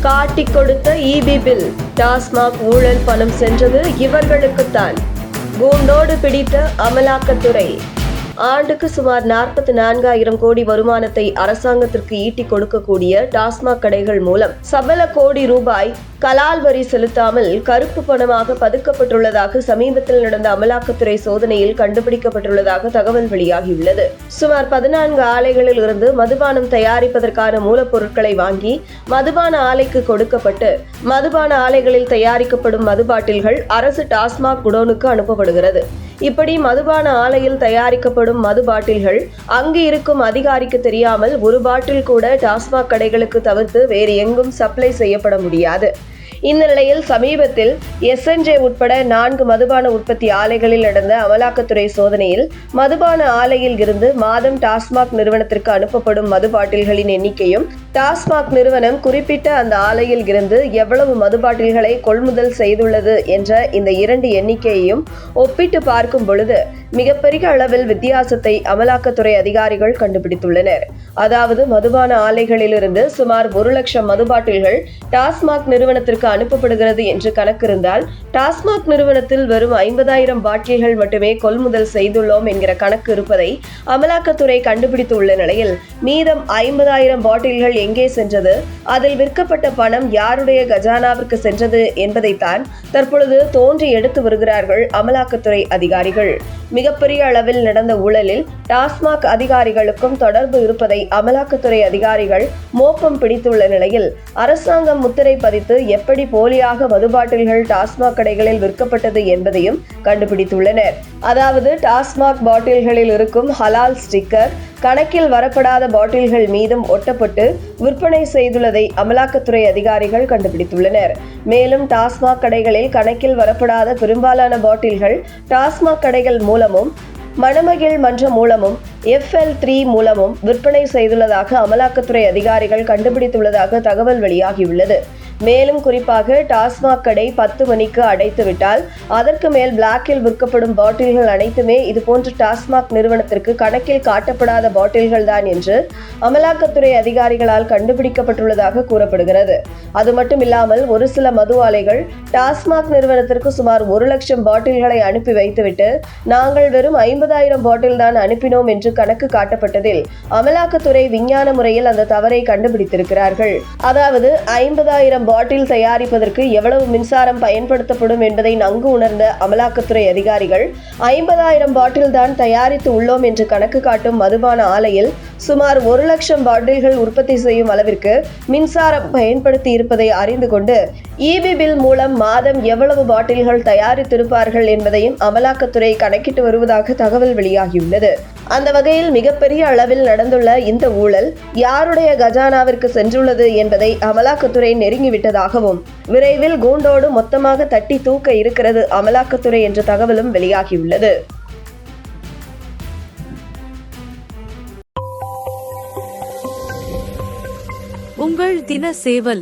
காட்டி கொடுத்த EB bill TASMAC ஊழல் பணம் சென்றது இவர்களுக்குத்தான். கூண்டோடு பிடித்த அமலாக்கத்துறை. ஆண்டுக்கு சுமார் நாற்பத்தி நான்காயிரம் கோடி வருமானத்தை அரசாங்கத்திற்கு ஈட்டிக் கொடுக்கக்கூடிய டாஸ்மாக் கடைகள் மூலம் சபல கோடி ரூபாய் கலால் வரி செலுத்தாமல் கருப்பு பணமாக பதுக்கப்பட்டுள்ளதாக சமீபத்தில் நடந்த அமலாக்கத்துறை சோதனையில் கண்டுபிடிக்கப்பட்டுள்ளதாக தகவல் வெளியாகியுள்ளது. சுமார் பதினான்கு ஆலைகளில் இருந்து மதுபானம் தயாரிப்பதற்கான மூலப்பொருட்களை வாங்கி மதுபான ஆலைக்கு கொடுக்கப்பட்டு மதுபான ஆலைகளில் தயாரிக்கப்படும் மது பாட்டில்கள் அரசு டாஸ்மாக் குடோனுக்கு அனுப்பப்படுகிறது. இப்படி மதுபான ஆலையில் தயாரிக்கப்படும் மது பாட்டில்கள் அங்கு இருக்கும் அதிகாரிக்கு தெரியாமல் ஒரு பாட்டில் கூட டாஸ்மாக் கடைகளுக்கு தவிர்த்து வேறு எங்கும் சப்ளை செய்யப்பட முடியாது. இந்த நிலையில் சமீபத்தில் எஸ்என்ஜே உட்பட நான்கு மதுபான உற்பத்தி ஆலைகளில் நடந்த அமலாக்கத்துறை சோதனையில் மதுபான ஆலையில் இருந்து மாதம் டாஸ்மாக் நிறுவனத்திற்கு அனுப்பப்படும் மது பாட்டில்களின் எண்ணிக்கையும் டாஸ்மாக் நிறுவனம் குறிப்பிட்ட அந்த ஆலையில் இருந்து எவ்வளவு மது பாட்டில்களை கொள்முதல் செய்துள்ளது என்ற இந்த இரண்டு எண்ணிக்கையையும் ஒப்பிட்டு பார்க்கும் பொழுது மிகப்பெரிய அளவில் வித்தியாசத்தை அமலாக்கத்துறை அதிகாரிகள் கண்டுபிடித்துள்ளனர். அதாவது மதுபான ஆலைகளிலிருந்து சுமார் ஒரு லட்சம் மது பாட்டில்கள் டாஸ்மாக் நிறுவனத்திற்கு அனுப்பப்படுகிறது என்று கணக்கிருந்தால் டாஸ்மாக் நிறுவனத்தில் வெறும் ஐம்பதாயிரம் பாட்டில்கள் மட்டுமே கொள்முதல் செய்துள்ளோம் என்கிற கணக்கு இருப்பதை அமலாக்கத்துறை கண்டுபிடித்துள்ள நிலையில் மீதம் ஐம்பதாயிரம் பாட்டில்கள் எங்கே சென்றது? அதில் விற்கப்பட்ட பணம் யாருடைய கஜானாவிற்கு சென்றது என்பதைத்தான் தற்பொழுது தோன்றி எடுத்து வருகிறார்கள் அமலாக்கத்துறை அதிகாரிகள். மிகப்பெரிய அளவில் நடந்த ஊழலில் டாஸ்மாக் அதிகாரிகளுக்கும் தொடர்பு இருப்பதை அமலாக்கத்துறை அதிகாரிகள் மோப்பம் பிடித்துள்ள நிலையில் அரசாங்கம் முத்திரை பதித்து எப்படி போலியாக மது பாட்டில்கள் டாஸ்மாக் கடைகளில் விற்கப்பட்டது என்பதையும் கண்டுபிடித்துள்ளனர். அதாவது டாஸ்மாக் பாட்டில்களில் இருக்கும் ஹலால் ஸ்டிக்கர் கணக்கில் வரப்படாத பாட்டில்கள் மீதும் ஒட்டப்பட்டு விற்பனை செய்துள்ளதை அமலாக்கத்துறை அதிகாரிகள் கண்டுபிடித்துள்ளனர். மேலும் டாஸ்மாக் கடைகளில் கணக்கில் வரப்படாத பெரும்பாலான பாட்டில்கள் டாஸ்மாக் கடைகள் மூலமும் மணமகிழ் மன்றம் மூலமும் எஃப்எல் த்ரீ மூலமும் விற்பனை செய்துள்ளதாக அமலாக்கத்துறை அதிகாரிகள் கண்டுபிடித்துள்ளதாக தகவல் வெளியாகியுள்ளது. மேலும் குறிப்பாக டாஸ்மாக் கடை பத்து மணிக்கு அடைத்துவிட்டால் அதற்கு மேல் பிளாக்கில் விற்கப்படும் பாட்டில்கள் அனைத்துமே இதுபோன்ற டாஸ்மாக் நிறுவனத்திற்கு கணக்கில் காட்டப்படாத பாட்டில்கள் தான் என்று அமலாக்கத்துறை அதிகாரிகளால் கண்டுபிடிக்கப்பட்டுள்ளதாக கூறப்படுகிறது. அது மட்டும் இல்லாமல் ஒரு சில மது ஆலைகள் டாஸ்மாக் நிறுவனத்திற்கு சுமார் ஒரு லட்சம் பாட்டில்களை அனுப்பி வைத்துவிட்டு நாங்கள் வெறும் ஐம்பதாயிரம் பாட்டில் தான் அனுப்பினோம் என்று கணக்கு காட்டப்பட்டதில் அமலாக்கத்துறை விஞ்ஞான முறையில் அந்த தவறை கண்டுபிடித்திருக்கிறார்கள். அதாவது ஐம்பதாயிரம் பாட்டில் தயாரிப்பதற்கு எவ்வளவு மின்சாரம் பயன்படுத்தப்படும் என்பதை நன்கு உணர்ந்த அமலாக்கத்துறை அதிகாரிகள் ஐம்பதாயிரம் பாட்டில் தான் தயாரித்து உள்ளோம் என்று கணக்கு காட்டும் மதுபான ஆலையில் சுமார் ஒரு லட்சம் பாட்டில்கள் உற்பத்தி செய்யும் அளவிற்கு மின்சாரம் பயன்படுத்தி இருப்பதை அறிந்து கொண்டு இபி பில் மூலம் மாதம் எவ்வளவு பாட்டில்கள் தயாரித்திருப்பார்கள் என்பதையும் அமலாக்கத்துறை கணக்கிட்டு வருவதாக தகவல் வெளியாகியுள்ளது. அந்த வகையில் மிகப்பெரிய அளவில் நடந்துள்ள இந்த ஊழல் யாருடைய கஜானாவிற்கு சென்றுள்ளது என்பதை அமலாக்கத்துறை நெருங்கிவிட்டதாகவும் விரைவில் கூண்டோடு மொத்தமாக தட்டி தூக்க இருக்கிறது அமலாக்கத்துறை என்ற தகவலும் வெளியாகியுள்ளது. உங்கள் தின சேவல்